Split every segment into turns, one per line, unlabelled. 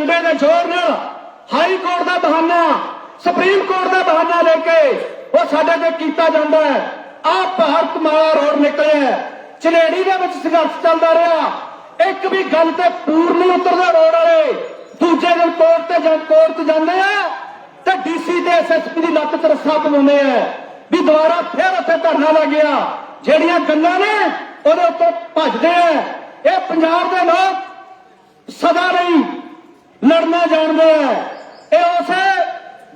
ਡੰਡੇ ਦੇ ਜ਼ੋਰ ਨਾਲ ਹਾਈ ਕੋਰਟ ਦਾ ਬਹਾਨਾ, ਸੁਪਰੀਮ ਕੋਰਟ ਦਾ ਬਹਾਨਾ ਲੈ ਕੇ ਉਹ ਸਾਡੇ ਤੇ ਕੀਤਾ ਜਾਂਦਾ ਹੈ ਆ ਭਾਰਤ ਮਾਲਾ ਰੋਡ ਨਿਕਲਿਆ ਚਲੇੜੀ ਦੇ ਵਿੱਚ ਸੰਘਰਸ਼ ਚੱਲਦਾ ਰਿਹਾ। ਇੱਕ ਵੀ ਗੱਲ ਤੇ ਪੂਰ ਨਹੀਂ ਉਤਰਦਾ ਰੋਡ ਵਾਲੇ। ਦੂਜੇ ਦਿਨ ਕੋਰਟ ਤੇ ਜਾਂ ਕੋਰਟ ਤੇ ਜਾਂਦੇ ਆ ਤੇ ਡੀਸੀ ਤੇ ਐਸਐਸਪੀ ਦੀ ਲੱਤ ਤੇ ਰੱਸਾ ਪਾਉਂਦੇ ਆ ਵੀ ਦੁਬਾਰਾ ਫੇਰ ਉੱਥੇ ਧਰਨਾ ਲੱਗ ਗਿਆ। ਜਿਹੜੀਆਂ ਗੱਲਾਂ ਨੇ ਉਹਦੇ ਉੱਤੇ ਭੱਜਦੇ ਆ। ਇਹ ਪੰਜਾਬ ਦੇ ਲੋਕ ਸਦਾ ਨਹੀਂ ਲੜਨਾ ਜਾਣਦੇ ਆ ਇਹ ਉਸੇ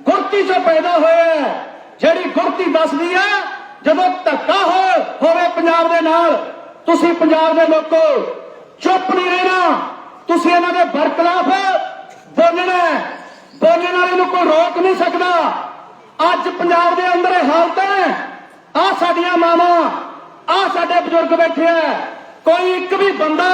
ਗੁਰਤੀ ਚੋਂ ਪੈਦਾ ਹੋਇਆ ਆ, ਜਿਹੜੀ ਗੁਰਤੀ ਦੱਸਦੀ ਹੈ ਜਦੋਂ ਧੱਕਾ ਹੋ, ਹੋਵੇ ਪੰਜਾਬ ਦੇ ਨਾਲ, ਤੁਸੀਂ ਪੰਜਾਬ ਦੇ ਲੋਕੋ ਚੁੱਪ ਨਹੀਂ ਰਹਿਣਾ। ਤੁਸੀਂ ਇਹਨਾਂ ਦੇ ਬਰਖਲਾਫ ਬੋਲਣਾ ਬੋਲਣ ਵਾਲੇ ਨੂੰ ਕੋਈ ਰੋਕ ਨਹੀਂ ਸਕਦਾ। ਅੱਜ ਪੰਜਾਬ ਦੇ ਅੰਦਰ ਇਹ ਹਾਲਤ ਹੈ। ਆ ਸਾਡੀਆਂ ਮਾਵਾਂ ਆ ਸਾਡੇ ਬਜ਼ੁਰਗ ਬੈਠੇ ਆ। ਕੋਈ ਇੱਕ ਵੀ ਬੰਦਾ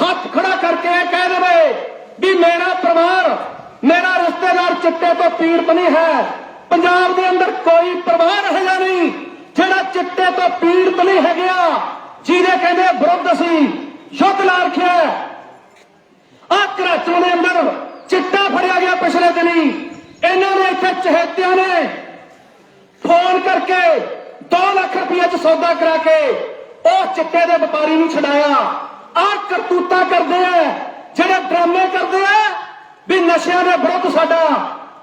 ਹੱਥ ਖੜਾ ਕਰਕੇ ਇਹ ਕਹਿ ਦੇਵੇ ਵੀ ਮੇਰਾ ਪਰਿਵਾਰ ਮੇਰਾ ਰਿਸ਼ਤੇਦਾਰ ਚਿੱਟੇ ਤੋਂ ਪੀੜਤ ਨਹੀਂ ਹੈ। ਪੰਜਾਬ ਦੇ ਅੰਦਰ ਕੋਈ ਪਰਿਵਾਰ ਹੈਗਾ ਨਹੀਂ ਜਿਹੜਾ ਚਿੱਟੇ ਤੋਂ ਪੀੜਤ ਨਹੀਂ ਹੈਗਾ। ਜਿਹਦੇ ਕਹਿੰਦੇ ਵਿਰੁੱਧ ਅਸੀਂ ਯੁੱਧ ਲਾ ਰੱਖਿਆ ਹੈ। ਆ ਕਰਾਚੋਂ ਦੇ ਅੰਦਰ ਚਿੱਟਾ ਫੜਿਆ ਗਿਆ ਪਿਛਲੇ ਦਿਨੀ। ਇਹਨਾਂ ਨੇ ਇੱਥੇ ਚਹੇਤਿਆਂ ਨੇ ਫੋਨ ਕਰਕੇ 2 ਲੱਖ ਰੁਪਏ ਚ ਸੌਦਾ ਕਰਾ ਕੇ ਉਹ ਚਿੱਟੇ ਦੇ ਵਪਾਰੀ ਨੂੰ ਛਡਾਇਆ। ਆ ਕਰਤੂਤਾ ਕਰਦੇ ਆ ਜਿਹੜੇ ਡਰਾਮੇ ਕਰਦੇ ਆ ਵੀ ਨਸ਼ਿਆਂ ਦੇ ਵਿਰੁੱਧ ਸਾਡਾ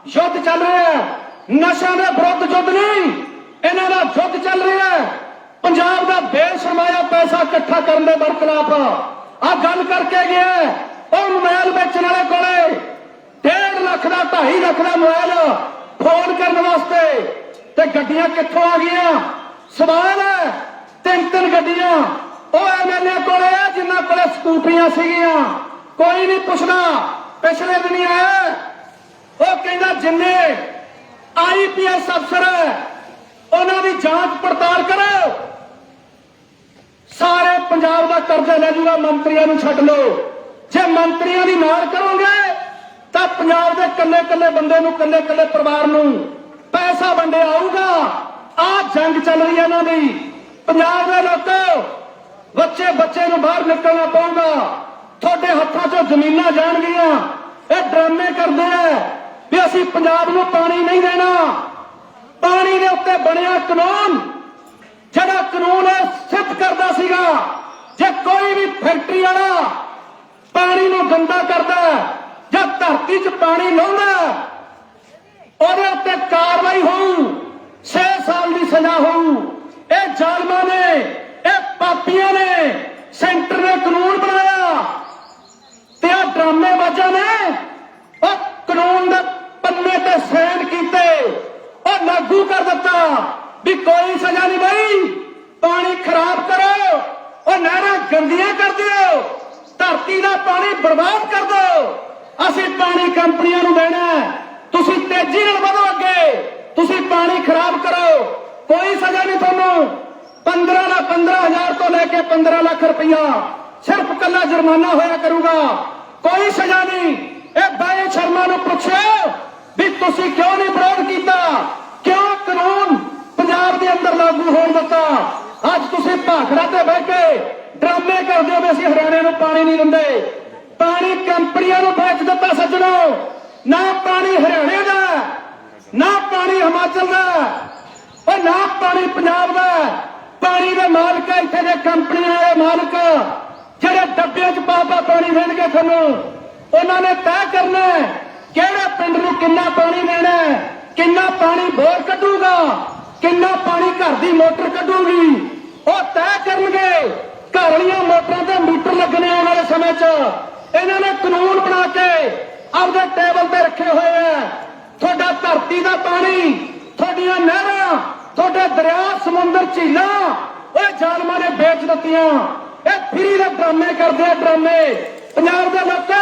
ਯੁੱਧ ਚੱਲ ਰਿਹਾ ਹੈ। ਨਸ਼ਿਆਂ ਦੇ ਵਿਰੁੱਧ ਯੁੱਧ ਨਹੀਂ, ਇਹਨਾਂ ਦਾ ਯੁੱਧ ਚੱਲ ਰਿਹਾ ਹੈ। ਪੰਜਾਬ ਦਾ ਬੇਸ਼ਰਮਾਇਆ ਪੈਸਾ ਇਕੱਠਾ ਕਰਨ ਦੇ ਬਰਖਲਾਫ। ਆ ਗੱਲ ਕਰਕੇ ਗਿਆ ਉਹ ਮੋਬਾਈਲ ਵੇਚਣ ਵਾਲੇ ਕੋਲੇ 1.5 ਲੱਖ ਦਾ 2.5 ਲੱਖ ਦਾ ਮੋਬਾਈਲ ਫੋਨ ਕਰਨ ਵਾਸਤੇ। ਤੇ ਗੱਡੀਆਂ ਕਿੱਥੋਂ ਆ ਗਈਆਂ? ਸਵਾਲ ਹੈ, ਤਿੰਨ ਤਿੰਨ ਗੱਡੀਆਂ। ਉਹ ਐਮਐਲਏ ਕੋਲੇ ਆ, ਜਿਨ੍ਹਾਂ ਕੋਲੇ ਸਕੂਟਰੀਆਂ ਸੀਗੀਆਂ। ਕੋਈ ਨਹੀਂ ਪੁੱਛਦਾ। ਪਿਛਲੇ ਦਿਨੀ ਆਇਆ ਉਹ ਕਹਿੰਦਾ ਜਿੰਨੇ ਆਈਪੀਐਸ ਅਫਸਰ ਹੈ, ਉਹਨਾਂ ਦੀ ਜਾਂਚ ਪੜਤਾਲ ਕਰੋ। ਸਾਰੇ ਪੰਜਾਬ ਦਾ ਕਰਜ਼ਾ ਲੈ ਜੂਗਾ ਮੰਤਰੀਆਂ ਨੂੰ ਛੱਡ ਲਓ। ਜੇ ਮੰਤਰੀਆਂ ਦੀ ਮਾਰ ਕਰੋਗੇ ਤਾਂ ਪੰਜਾਬ ਦੇ ਕੱਲੇ ਕੱਲੇ ਬੰਦੇ ਨੂੰ ਕੱਲੇ ਕੱਲੇ ਪਰਿਵਾਰ ਨੂੰ ਪੈਸਾ ਵੰਡਿਆ ਆਊਗਾ। ਆ ਜੰਗ ਚੱਲ ਰਹੀ ਹੈ ਇਹਨਾਂ ਦੀ। ਪੰਜਾਬ ਦੇ ਲੋਕੋ ਬੱਚੇ ਬੱਚੇ ਨੂੰ ਬਾਹਰ ਨਿਕਲਣਾ ਪਊਗਾ। ਤੁਹਾਡੇ ਹੱਥਾਂ 'ਚੋਂ ਜ਼ਮੀਨਾਂ ਜਾਣਗੀਆਂ। ਇਹ ਡਰਾਮੇ ਕਰਦੇ ਆ ਵੀ ਅਸੀਂ ਪੰਜਾਬ ਨੂੰ ਪਾਣੀ ਨਹੀਂ ਦੇਣਾ। ਪਾਣੀ ਦੇ ਉੱਤੇ ਬਣਿਆ ਕਾਨੂੰਨ। ਜਿਹੜਾ ਕਾਨੂੰਨ ਹੈ ਸਿੱਧ ਕਰਦਾ ਸੀਗਾ, ਜੇ ਕੋਈ ਵੀ ਫੈਕਟਰੀ ਵਾਲਾ ਪਾਣੀ ਨੂੰ ਗੰਦਾ ਕਰਦਾ ਜਾਂ ਧਰਤੀ 'ਚ ਪਾਣੀ ਲਾਉਂਦਾ ਉਹਦੇ ਉੱਤੇ ਕਾਰਵਾਈ ਹੋਊ 6 ਸਾਲ ਦੀ ਸਜ਼ਾ ਹੋਊ। ਇਹ ਜ਼ਾਲਮਾਂ ਨੇ, ਇਹ ਪਾਪੀਆਂ ਨੇ ਸੈਂਟਰ ਨੇ ਕਾਨੂੰਨ ਬਣਾਇਆ ਤੇ ਆ ਡਰਾਮੇਬਾਜ਼ਾਂ ਨੇ ਉਹ ਕਾਨੂੰਨ ਦੇ ਪੰਨੇ ਤੇ ਸਾਈਨ ਕੀਤੇ ਉਹ ਲਾਗੂ ਕਰ ਦਿੱਤਾ ਵੀ ਕੋਈ ਸਜ਼ਾ ਨਹੀਂ ਬਈ ਪਾਣੀ ਖਰਾਬ ਕਰੋ ਉਹ ਨਹਿਰਾਂ ਗੰਦੀਆਂ ਕਰ ਦਿਓ ਧਰਤੀ ਦਾ ਪਾਣੀ ਬਰਬਾਦ ਕਰ ਦਿਓ ਅਸੀਂ ਪਾਣੀ ਕੰਪਨੀਆਂ ਨੂੰ ਦੇਣਾ ਹੈ। ਤੁਸੀਂ ਤੇਜ਼ੀ ਨਾਲ ਵਧੋ ਅੱਗੇ ਤੁਸੀਂ ਪਾਣੀ ਖਰਾਬ ਕਰੋ ਕੋਈ ਸਜ਼ਾ ਨਹੀਂ ਤੁਹਾਨੂੰ। 15 ਲੱਖ 15000 ਤੋਂ ਲੈ ਕੇ 15 ਲੱਖ ਰੁਪਇਆ ਸਿਰਫ ਕੱਲਾ ਜੁਰਮਾਨਾ ਹੋਇਆ ਕਰੂਗਾ। ਕੋਈ ਸਜ਼ਾ ਨਹੀਂ। ਇਹ ਬਾਏ ਸ਼ਰਮਾ ਨੂੰ ਪੁੱਛੋ ਵੀ ਤੁਸੀਂ ਕਿਉਂ ਨਹੀਂ ਵਿਰੋਧ ਕੀਤਾ? ਕਿਉਂ ਕਾਨੂੰਨ ਪੰਜਾਬ ਦੇ ਅੰਦਰ ਲਾਗੂ ਹੋਣ ਦਿੱਤਾ? ਅੱਜ ਤੁਸੀਂ ਭਾਖੜਾ ਤੇ ਬਹਿ ਕੇ ਡਰਾਮੇ ਕਰਦੇ ਹੋ ਵੀ ਅਸੀਂ ਹਰਿਆਣੇ ਨੂੰ ਪਾਣੀ ਨਹੀਂ ਦਿੰਦੇ। ਪਾਣੀ ਕੰਪਨੀਆਂ ਨੂੰ ਵੇਚ ਦਿੱਤਾ ਸੱਜਣੋ। ਨਾ ਪਾਣੀ ਹਰਿਆਣੇ ਦਾ ਨਾ ਪਾਣੀ ਹਿਮਾਚਲ ਦਾ ਉਹ ਨਾ ਪਾਣੀ ਪੰਜਾਬ ਦਾ ਪਾਣੀ ਦੇ ਮਾਲਕ ਆ ਇੱਥੇ ਦੇ ਕੰਪਨੀਆਂ ਦੇ ਮਾਲਕ। ਜਿਹੜੇ ਡੱਬਿਆਂ 'ਚ ਪਾ ਪਾ ਪਾਣੀ ਦੇਣਗੇ ਤੁਹਾਨੂੰ। ਉਹਨਾਂ ਨੇ ਤੈਅ ਕਰਨਾ ਕਿਹੜੇ ਪਿੰਡ ਨੂੰ ਕਿੰਨਾ ਪਾਣੀ ਦੇਣਾ ਕਿੰਨਾ ਪਾਣੀ ਬੋਰ ਕੱਢੂਗਾ। ਕਿੰਨਾ ਪਾਣੀ ਘਰ ਦੀ ਮੋਟਰ ਕੱਢੂਗੀ। ਉਹ ਤੈਅ ਕਰਨਗੇ। ਘਰ ਵਾਲੀਆਂ ਮੋਟਰਾਂ ਤੇ ਮੀਟਰ ਲੱਗਣੇ ਆਉਣ ਵਾਲੇ ਸਮੇਂ 'ਚ। ਇਹਨਾਂ ਨੇ ਕਾਨੂੰਨ ਬਣਾ ਕੇ ਆਪਦੇ ਟੇਬਲ ਤੇ ਰੱਖੇ ਹੋਏ ਆ। ਤੁਹਾਡਾ ਧਰਤੀ ਦਾ ਪਾਣੀ, ਤੁਹਾਡੀਆਂ ਨਹਿਰਾਂ, ਤੁਹਾਡੇ ਦਰਿਆ, ਸਮੁੰਦਰ, ਝੀਲਾਂ ਉਹ ਜ਼ਾਲਮਾਂ ਨੇ ਵੇਚ ਦਿੱਤੀਆਂ। ਇਹ ਫਰੀ ਦੇ ਡਰਾਮੇ ਕਰਦੇ ਆ ਡਰਾਮੇ। ਪੰਜਾਬ ਦੇ ਲੋਕੋ,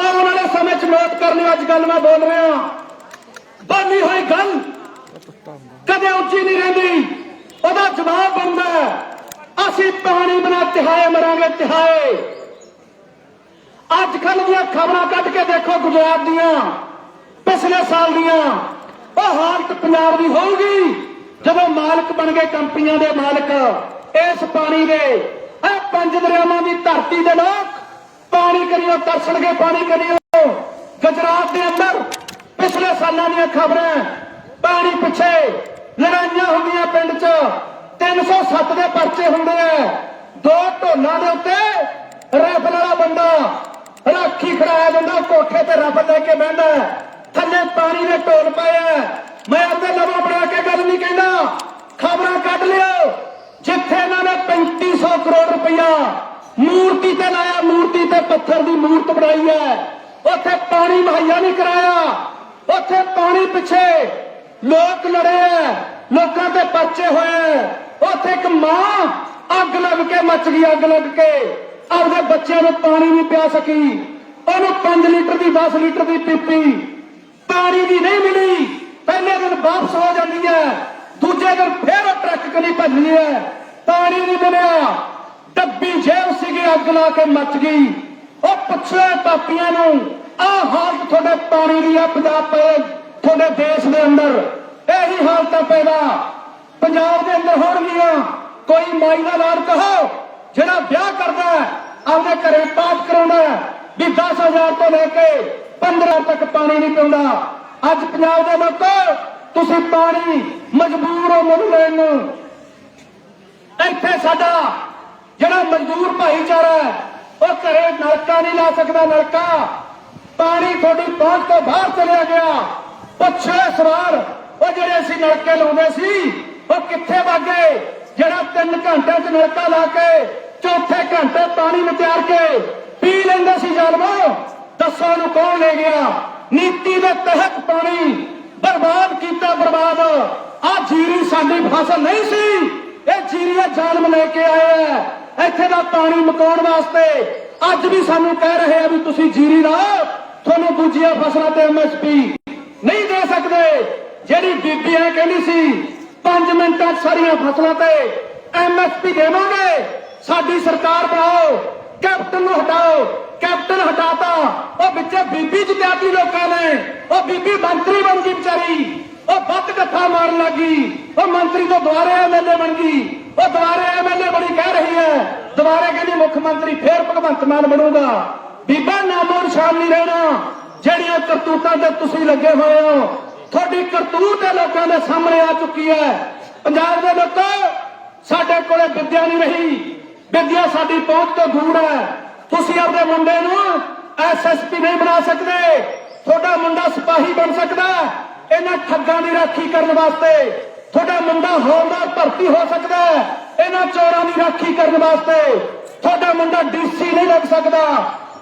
ਆਉਣ ਵਾਲੇ ਸਮੇਂ 'ਚ ਨੋਟ ਕਰ ਅੱਜ ਗੱਲ ਮੈਂ ਬੋਲ ਰਿਹਾ। ਬਾਨੀ ਹੋਈ ਗੱਲ ਕਦੇ ਉੱਚੀ ਨਹੀਂ ਰਹਿੰਦੀ। ਉਹਦਾ ਜਵਾਬ ਬਣਦਾ ਅਸੀਂ ਪਾਣੀ ਬਣਾ ਤਿਹਾਏ, ਮਰਾਂਗੇ ਤਿਹਾਏ। ਅੱਜ ਕੱਲ ਦੀਆਂ ਖਬਰਾਂ ਕੱਢ ਕੇ ਦੇਖੋ ਗੁਜਰਾਤ ਦੀਆਂ। ਪਿਛਲੇ ਸਾਲ ਦੀਆਂ? ਉਹ ਹਾਲਤ ਪੰਜਾਬ ਦੀ ਹੋਊਗੀ ਜਦੋਂ ਮਾਲਕ ਬਣ ਗਏ ਕੰਪਨੀਆਂ ਦੇ ਮਾਲਕ। ਇਸ ਪਾਣੀ ਦੇ, ਇਹ ਪੰਜ ਦਰਿਆਵਾਂ ਦੀ ਧਰਤੀ ਦੇ ਲੋਕ ਪਾਣੀ ਕਰਿਓ, ਤਰਸਣਗੇ ਪਾਣੀ ਕਰਿਓ। ਗੁਜਰਾਤ ਦੇ ਅੰਦਰ ਪਿਛਲੇ ਸਾਲਾਂ ਦੀਆਂ ਖਬਰਾਂ, ਪਾਣੀ ਪਿੱਛੇ ਲੜਾਈਆਂ ਹੁੰਦੀਆਂ ਪਿੰਡ 'ਚ। 307 ਦੇ ਪਰਚੇ ਹੁੰਦੇ ਆ। ਦੋ ਢੋਲਾਂ ਦੇ ਉੱਤੇ ਰਾਈਫਲ ਵਾਲਾ ਬੰਦਾ, ਰਾਖੀ ਖੜਾਇਆ ਜਾਂਦਾ ਕੋਠੇ ਤੇ ਰਾਈਫਲ ਲੈ ਕੇ ਬਹਿੰਦਾ। ਥੱਲੇ ਪਾਣੀ ਦੇ ਢੋਲ ਪਏ ਆ। ਮੈਂ ਆਪਦੇ ਲਵੋਂ ਬਣਾ ਕੇ ਗੱਲ ਨਹੀਂ ਕਹਿੰਦਾ। ਖਬਰਾਂ ਕੱਢ ਲਿਓ। ਜਿੱਥੇ ਇਹਨਾਂ ਨੇ 3500 ਕਰੋੜ ਰੁਪਇਆ ਮੂਰਤੀ ਤੇ ਲਾਇਆ, ਮੂਰਤੀ ਤੇ ਪੱਥਰ ਦੀ ਮੂਰਤ ਬਣਾਈ ਹੈ। ਉੱਥੇ ਪਾਣੀ ਮੁਹੱਈਆ ਨਹੀਂ ਕਰਾਇਆ। ਉੱਥੇ ਪਾਣੀ ਪਿੱਛੇ ਲੋਕ ਲੜੇ ਐ ਲੋਕਾਂ ਤੇ ਪਰਚੇ ਹੋਏ ਐ। ਉੱਥੇ ਇੱਕ ਮਾਂ ਅੱਗ ਲੱਗ ਕੇ ਮੱਚ ਗਈ, ਅੱਗ ਲੱਗ ਕੇ। ਆਪਦੇ ਬੱਚਿਆਂ ਨੂੰ ਪਾਣੀ ਨਹੀਂ ਪਿਆ ਸਕੀ। ਉਹਨੂੰ 5 ਲੀਟਰ ਦੀ 10 ਲੀਟਰ ਦੀ ਪੀਪੀ ਪਾਣੀ ਦੀ ਨਹੀਂ ਮਿਲੀ। ਪਹਿਲੇ ਦਿਨ ਵਾਪਸ ਹੋ ਜਾਂਦੀ ਹੈ। ਦੂਜੇ ਦਿਨ ਫੇਰ ਟਰੱਕ ਕਨੀ ਭੱਜਦੀ ਹੈ। ਪਾਣੀ ਨਹੀਂ ਮਿਲਿਆ। ਡੱਬੀ ਜੇਬ ਸੀਗੀ ਅੱਗ ਲਾ ਕੇ ਮੱਚ ਗਈ। ਉਹ ਪੁੱਛਿਆ ਪਾਪੀਆਂ ਨੂੰ ਆਹ ਹਾਲਤ ਤੁਹਾਡੇ ਪਾਣੀ ਦੀ ਆ ਪੰਜਾਬ ਪਏ ਤੁਹਾਡੇ ਦੇਸ਼ ਦੇ ਅੰਦਰ? ਇਹੀ ਹਾਲਤਾਂ ਪੈਦਾ। ਪੰਜਾਬ ਦੇ ਅੰਦਰ ਹੋਣਗੀਆਂ। ਕੋਈ ਮਾਈ ਦਾ ਲਾਲ ਕਹੋ ਜਿਹੜਾ ਵਿਆਹ ਕਰਦਾ ਹੈ, ਆਪਦੇ ਘਰੇ ਪਾਠ ਕਰਾਉਂਦਾ ਵੀ 10000 ਤੋਂ ਲੈ ਕੇ 15 ਤੱਕ ਪਾਣੀ ਨਹੀਂ ਪਿਉਂਦਾ। ਅੱਜ ਪੰਜਾਬ ਦੇ ਲੋਕੋ, ਤੁਸੀਂ ਪਾਣੀ ਮਜਬੂਰ ਹੋ ਮੁੱਲ ਲੈਣ ਨੂੰ। ਇੱਥੇ ਸਾਡਾ ਜਿਹੜਾ ਮਜ਼ਦੂਰ ਭਾਈਚਾਰਾ ਉਹ ਘਰੇ ਨਲਕਾ ਨਹੀਂ ਲਾ ਸਕਦਾ, ਨਲਕਾ। ਪਾਣੀ ਤੁਹਾਡੀ ਪਹੁੰਚ ਤੋਂ ਬਾਹਰ ਚਲਿਆ ਗਿਆ। ਪੁੱਛੇ ਸਵਾਰ ਉਹ ਜਿਹੜੇ ਅਸੀਂ ਨਲਕੇ ਲਾਉਂਦੇ ਸੀ, ਉਹ ਕਿੱਥੇ ਵਾਗੇ ਜਿਹੜਾ 3 ਘੰਟੇ ਚ ਨਲਕਾ ਲਾ ਕੇ, ਚੌਥੇ ਘੰਟੇ ਪਾਣੀ ਵਿਚਾਰ ਕੇ ਪੀ ਲੈਂਦਾ ਸੀ ਜ਼ਾਲਮੋ। ਦੱਸਾਂ ਨੂੰ ਕੌਣ ਲੈ ਗਿਆ। ਨੀਤੀ ਦੇ ਤਹਿਤ ਪਾਣੀ ਬਰਬਾਦ ਕੀਤਾ, ਬਰਬਾਦ। ਆ ਜੀਰੀ ਸਾਡੀ ਫਸਲ ਨਹੀਂ ਸੀ। ਇਹ ਜੀਰੀਆ ਜ਼ਾਲਮ ਲੈ ਕੇ ਆਏ ਆ। ਇੱਥੇ ਦਾ ਪਾਣੀ ਮਕਾਉਣ ਵਾਸਤੇ ਅੱਜ ਵੀ ਸਾਨੂੰ ਕਹਿ ਰਹੇ ਆ ਵੀ ਤੁਸੀਂ ਜੀਰੀ ਦਾ ਤੁਹਾਨੂੰ ਦੂਜੀਆਂ ਫਸਲਾਂ ਤੇ ਐਮਐਸਪੀ ਨਹੀਂ ਦੇ ਸਕਦੇ। ਜਿਹੜੀ ਬੀਬੀਆਂ ਕਹਿੰਦੀ ਸੀ 5 ਮਿੰਟਾਂ 'ਚ ਸਾਰੀਆਂ ਫਸਲਾਂ ਤੇ ਐਮਐਸਪੀ ਦੇਵਾਂਗੇ। ਸਾਡੀ ਸਰਕਾਰ ਬਣਾਓ। ਕੈਪਟਨ ਨੂੰ ਹਟਾਓ, ਕੈਪਟਨ ਹਟਾਤਾ। ਉਹ ਵਿੱਚੇ ਬੀਬੀ ਜਿਤਾਤੀ ਲੋਕਾਂ ਨੇ, ਉਹ ਬੀਬੀ ਮੰਤਰੀ ਬਣ ਗਈ ਵਿਚਾਰੀ। ਉਹ ਵੱਧ ਗੱਫਾ ਮਾਰਨ ਲੱਗੀ। ਉਹ ਮੰਤਰੀ ਤੋਂ ਦੁਬਾਰੇ ਐਮਐਲਏ ਬਣ ਗਈ। ਉਹ ਦੁਬਾਰੇ ਐਮਐਲਏ ਬਣੀ ਕਹਿ ਰਹੀ ਹੈ। ਦੁਬਾਰੇ ਕਹਿੰਦੀ ਮੁੱਖ ਮੰਤਰੀ ਫੇਰ ਭਗਵੰਤ ਮਾਨ ਬਣੂਗਾ। ਬੀਬਾ, ਨਾਮੋ ਨਿਸ਼ਾਨ ਨਹੀਂ ਰਹਿਣਾ। ਜਿਹੜੀਆਂ ਕਰਤੂਤਾਂ ਤੇ ਤੁਸੀਂ ਲੱਗੇ ਹੋਏ ਹੋ, ਤੁਹਾਡੀ ਕਰਤੂਤ ਇਹ ਲੋਕਾਂ ਦੇ ਸਾਹਮਣੇ ਆ ਚੁੱਕੀ ਹੈ। ਪੰਜਾਬ ਦੇ ਲੋਕੋ, ਸਾਡੇ ਕੋਲੇ ਵਿੱਦਿਆ ਨਹੀਂ ਰਹੀ। ਵਿਦਿਆ ਸਾਡੀ ਪਹੁੰਚ ਤੋਂ ਦੂਰ ਹੈ। ਤੁਸੀਂ ਆਪਣੇ ਮੁੰਡੇ ਨੂੰ ਐਸਐਸਪੀ ਨਹੀਂ ਬਣਾ ਸਕਦੇ। ਤੁਹਾਡਾ ਮੁੰਡਾ ਸਿਪਾਹੀ ਬਣ ਸਕਦਾ ਇਹਨਾਂ ਠੱਗਾਂ ਦੀ ਰਾਖੀ ਕਰਨ ਵਾਸਤੇ ਤੁਹਾਡਾ ਮੁੰਡਾ ਹੌਲਦਾਰ ਭਰਤੀ ਹੋ ਸਕਦਾ ਇਹਨਾਂ ਚੋਰਾਂ ਦੀ ਰਾਖੀ ਕਰਨ ਵਾਸਤੇ ਤੁਹਾਡਾ ਮੁੰਡਾ ਡੀਸੀ ਨਹੀਂ ਲੱਗ ਸਕਦਾ।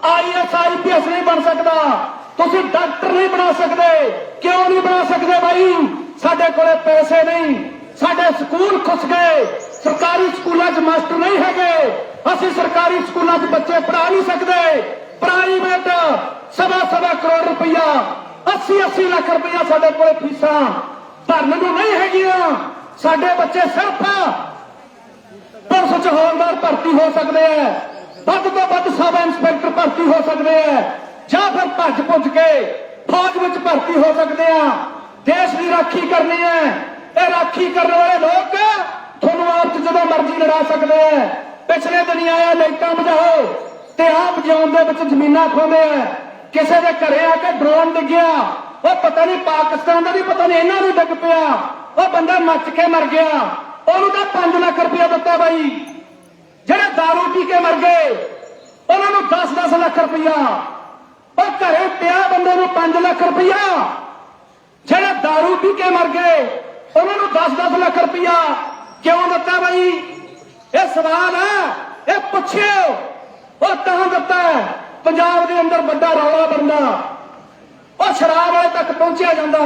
ਆਈਐਸ ਆਈਪੀਐਸ ਨਹੀਂ ਬਣ ਸਕਦਾ। ਤੁਸੀਂ ਡਾਕਟਰ ਨਹੀਂ ਬਣਾ ਸਕਦੇ। ਕਿਉਂ ਨਹੀਂ ਬਣਾ ਸਕਦੇ ਬਾਈ? ਸਾਡੇ ਕੋਲੇ ਪੈਸੇ ਨਹੀਂ। ਸਾਡੇ ਸਕੂਲ ਖੁੱਸ ਗਏ। ਸਰਕਾਰੀ ਸਕੂਲਾਂ 'ਚ ਮਾਸਟਰ ਨਹੀਂ ਹੈਗੇ। ਅਸੀਂ ਸਰਕਾਰੀ ਸਕੂਲਾਂ 'ਚ ਬੱਚੇ ਪੜ੍ਹਾ ਨਹੀਂ ਸਕਦੇ। ਪ੍ਰਾਈਵੇਟ ਸਵਾ ਸਵਾ ਕਰੋੜ ਰੁਪਇਆ 80 80 ਲੱਖ ਰੁਪਇਆ ਸਾਡੇ ਕੋਲੇ ਫੀਸਾਂ ਭਰਨ ਨੂੰ ਨਹੀਂ ਹੈਗੀਆਂ। ਸਾਡੇ ਬੱਚੇ ਸਿਰਫ ਪੁਲਿਸ 'ਚ ਹੌਲਦਾਰ ਭਰਤੀ ਹੋ ਸਕਦੇ ਆ ਵੱਧ ਤੋਂ ਵੱਧ ਸਬ ਇੰਸਪੈਕਟਰ ਭਰਤੀ ਹੋ ਸਕਦੇ ਆ ਜਾਂ ਫਿਰ ਭੱਜ ਭੁੱਜ ਕੇ ਫੌਜ ਵਿੱਚ ਭਰਤੀ ਹੋ ਸਕਦੇ ਆ। ਦੇਸ਼ ਦੀ ਰਾਖੀ ਕਰਨੀ ਹੈ ਇਹ ਰਾਖੀ ਕਰਨ ਵਾਲੇ ਲੋਕ ਤੁਹਾਨੂੰ ਆਪ 'ਚ ਜਦੋਂ ਮਰਜ਼ੀ ਲੜਾ ਸਕਦੇ ਆ ਪਿਛਲੇ ਦਿਨੀ ਆਇਆ ਲਾਈਟਾਂ ਬੁਝਾਓ ਤੇ ਆਪ ਜਿਉਣ ਦੇ ਵਿੱਚ ਜ਼ਮੀਨਾਂ ਖੋਦੇ ਆ ਕਿਸੇ ਦੇ ਘਰੇ ਆ ਕੇ ਡਰੋਨ ਡਿੱਗਿਆ ਉਹ ਪਤਾ ਨਹੀਂ ਪਾਕਿਸਤਾਨ ਦਾ ਨਹੀਂ ਪਤਾ ਨਹੀਂ ਇਹਨਾਂ ਨੂੰ ਡਿੱਗ ਪਿਆ ਉਹ ਬੰਦਾ ਮੱਚ ਕੇ ਮਰ ਗਿਆ ਉਹਨੂੰ ਤਾਂ 5 ਲੱਖ ਰੁਪਇਆ ਦਿੱਤਾ ਬਾਈ ਜਿਹੜੇ दारू ਪੀ ਕੇ ਮਰ ਗਏ ਉਹਨਾਂ ਨੂੰ 10-10 ਲੱਖ ਰੁਪਇਆ ਉਹ ਘਰੇ ਪਿਆ ਬੰਦੇ ਨੂੰ 5 ਲੱਖ ਰੁਪਇਆ ਜਿਹੜੇ दारू ਪੀ ਕੇ ਮਰ ਗਏ ਉਹਨਾਂ ਨੂੰ 10-10 ਲੱਖ ਰੁਪਇਆ ਕਿਉਂ ਦਿੱਤਾ ਬਾਈ? ਇਹ ਸਵਾਲ ਹੈ ਇਹ ਪੁੱਛਿਓ। ਉਹ ਤਾਂ ਦਿੱਤਾ ਪੰਜਾਬ ਦੇ ਅੰਦਰ ਵੱਡਾ ਰੌਲਾ ਬਣਦਾ ਉਹ ਸ਼ਰਾਬ ਵਾਲੇ ਤੱਕ ਪਹੁੰਚਿਆ ਜਾਂਦਾ।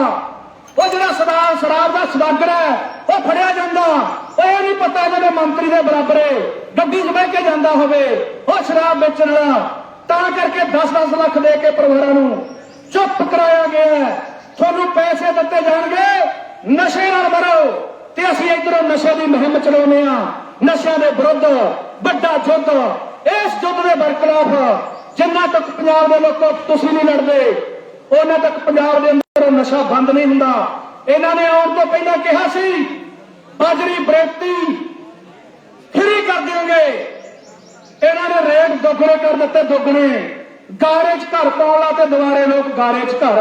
ਉਹ ਜਿਹੜਾ ਸ਼ਰਾਬ ਸ਼ਰਾਬ ਦਾ ਸਵਾਗਰ ਹੈ, ਉਹ ਫੜਿਆ ਜਾਂਦਾ। ਉਹ ਇਹ ਨਹੀਂ ਪਤਾ ਜਿਹੜੇ ਮੰਤਰੀ ਦੇ ਬਰਾਬਰ ਹੈ, ਗੱਡੀ 'ਚ ਬਹਿ ਕੇ ਜਾਂਦਾ ਹੋਵੇ, ਉਹ ਸ਼ਰਾਬ ਵੇਚਣ ਵਾਲਾ। ਤਾਂ ਕਰਕੇ 10-10 ਲੱਖ ਦੇ ਕੇ ਪਰਿਵਾਰਾਂ ਨੂੰ ਚੁੱਪ ਕਰਾਇਆ ਗਿਆ ਤੁਹਾਨੂੰ ਪੈਸੇ ਦਿੱਤੇ ਜਾਣਗੇ, ਨਸ਼ੇ ਨਾਲ ਮਰੋ। ਤੇ ਅਸੀਂ ਇਧਰੋਂ ਨਸ਼ੇ ਦੀ ਮੁਹਿੰਮ ਚਲਾਉਂਦੇ ਆ ਨਸ਼ਿਆਂ ਦੇ ਵਿਰੁੱਧ, ਵੱਡਾ ਯੁੱਧ। ਇਸ ਯੁੱਧ ਦੇ ਬਰਖਲਾਫ ਜਿੰਨਾ ਤੱਕ ਪੰਜਾਬ ਦੇ ਲੋਕੋ ਤੁਸੀਂ ਨਹੀਂ ਲੜਦੇ, ਉਹਨਾਂ ਤੱਕ ਪੰਜਾਬ ਦੇ ਅੰਦਰ ਨਸ਼ਾ ਬੰਦ ਨਹੀਂ ਹੁੰਦਾ। ਇਹਨਾਂ ਨੇ ਆਉਣ ਤੋਂ ਪਹਿਲਾਂ ਕਿਹਾ ਸੀ, ਬਾਜਰੀ ਬਰੇਤੀ ਫ੍ਰੀ ਕਰ ਦਿਆਂਗੇ ਇਹਨਾਂ ਨੇ ਰੇਟ ਦੁੱਗਣੇ ਕਰ ਦਿੱਤੇ, ਦੁੱਗਣੇ। ਗਾਰੇ 'ਚ ਘਰ ਪਾਉਣ ਲਾ ਤੇ ਦੁਬਾਰੇ ਲੋਕ ਗਾਰੇ 'ਚ ਘਰ।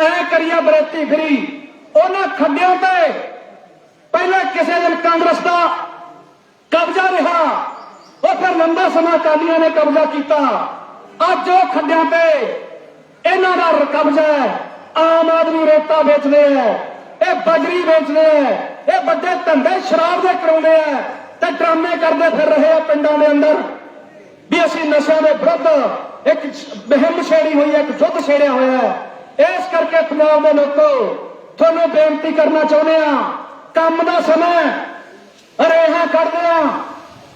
ਐ ਕਰੀਆ ਬਰੇਤੀ ਫਰੀ ਉਹਨਾਂ ਖੱਡਿਆਂ ਤੇ ਪਹਿਲਾਂ ਕਿਸੇ ਦਿਨ ਕਾਂਗਰਸ ਦਾ ਕਬਜ਼ਾ ਰਿਹਾ। ਉਹ ਫਿਰ ਲੰਬਾ ਸਮਾਂ ਅਕਾਲੀਆਂ ਨੇ ਕਬਜ਼ਾ ਕੀਤਾ। ਅੱਜ ਉਹ ਖੱਡਿਆਂ ਤੇ ਇਹਨਾਂ ਦਾ ਕਬਜ਼ਾ ਹੈ। ਆਮ ਆਦਮੀ ਰੇਤਾ ਵੇਚਦੇ ਐ ਇਹ ਬਜਰੀ ਵੇਚਦੇ ਐ ਇਹ ਵੱਡੇ ਧੰਦੇ ਸ਼ਰਾਬ ਦੇ ਕਰਾਉਂਦੇ ਐ ਤੇ ਡਰਾਮੇ ਕਰਦੇ ਫਿਰ ਰਹੇ ਆ ਪਿੰਡਾਂ ਦੇ ਅੰਦਰ। ਵੀ ਅਸੀਂ ਨਸ਼ਿਆਂ ਦੇ ਵਿਰੁੱਧ ਇੱਕ ਬਹਿਮ ਛੇੜੀ ਹੋਈ ਹੈ, ਇੱਕ ਯੁੱਧ ਛੇੜਿਆ ਹੋਇਆ ਹੈ। ਇਸ ਕਰਕੇ ਪੰਜਾਬ ਦੇ ਲੋਕੋ, ਤੁਹਾਨੂੰ ਬੇਨਤੀ ਕਰਨਾ ਚਾਹੁੰਦੇ ਆ ਕੰਮ ਦਾ ਸਮਾਂ ਰੇਹਾਂ ਕੱਢਦੇ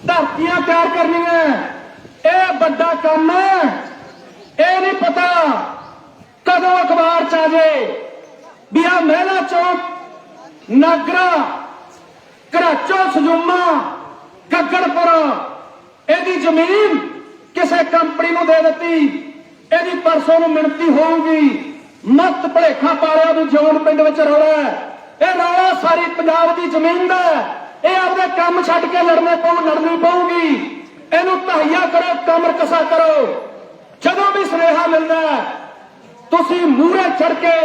ਧਰਤੀਆਂ ਤਿਆਰ ਕਰਨੀਆਂ ਇਹ ਵੱਡਾ ਕੰਮ ਹੈ। ਇਹ ਨਹੀਂ ਪਤਾ ਕਦੋਂ ਅਖਬਾਰ ਚ ਆ ਜੇ। ਵੀ ਆ ਮਹਿਲਾ ਚੌਕ, ਨਾਗਰਾ ਕਰਾਚੋ ਸਜੂਮਾ, ਗੱਗੜਪੁਰ, ਇਹਦੀ ਜ਼ਮੀਨ ਕਿਸੇ ਕੰਪਨੀ ਨੂੰ ਦੇ ਦਿੱਤੀ। ਇਹਦੀ ਪਰਸੋਂ ਨੂੰ ਮਿਣਤੀ ਹੋਊਗੀ। ਮਤ ਭਲੇਖਾ ਪਾਲਿਆ ਵੀ ਜੋਨ ਪਿੰਡ ਵਿੱਚ ਰੌਲਾ ਹੈ। ਇਹ ਰੌਲਾ ਸਾਰੀ ਪੰਜਾਬ ਦੀ ਜ਼ਮੀਨ ਦਾ ਇਹ ਆਪਣੇ ਕੰਮ ਛੱਡ ਕੇ ਲੜਨੇ ਪਊ, ਲੜਨੀ ਪਊਗੀ। ਇਹਨੂੰ ਤਹਈਆ ਕਰੋ ਕਮਰ ਕਸਾ ਕਰੋ। ਜਦੋਂ ਵੀ ਸੁਨੇਹਾ ਮਿਲਦਾ ਤੁਸੀਂ ਮੂਹਰੇ ਚੜ ਕੇ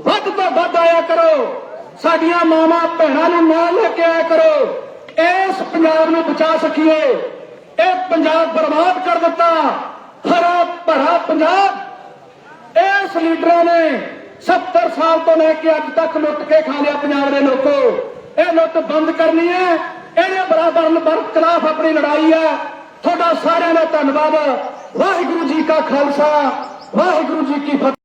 ਵੱਧ ਤੋਂ ਵੱਧ ਆਇਆ ਕਰੋ। ਸਾਡੀਆਂ ਮਾਵਾਂ, ਭੈਣਾਂ ਨੂੰ ਨਾਲ ਲੈ ਕੇ ਆਇਆ ਕਰੋ। ਇਸ ਪੰਜਾਬ ਨੂੰ ਬਚਾ ਸਕੀਏ। ਇਹ ਪੰਜਾਬ ਬਰਬਾਦ ਕਰ ਦਿੱਤਾ। ਹਰਾ ਭਰਾ ਪੰਜਾਬ। ਇਸ ਲੀਡਰਾਂ ਨੇ 70 ਸਾਲ ਤੋਂ ਲੈ ਕੇ ਅੱਜ ਤੱਕ ਲੁੱਟ ਕੇ ਖਾ ਲਿਆ ਪੰਜਾਬ ਦੇ ਲੋਕੋ। ਇਹ ਲੁੱਟ ਬੰਦ ਕਰਨੀ ਹੈ। ਇਹਦੇ ਬਰਾਬਰ ਖਿਲਾਫ਼ ਆਪਣੀ ਲੜਾਈ ਹੈ। ਤੁਹਾਡਾ ਸਾਰਿਆਂ ਦਾ ਧੰਨਵਾਦ। ਵਾਹਿਗੁਰੂ ਜੀ ਕਾ ਖਾਲਸਾ। ਵਾਹਿਗੁਰੂ ਜੀ ਕੀ ਫਤਿਹ।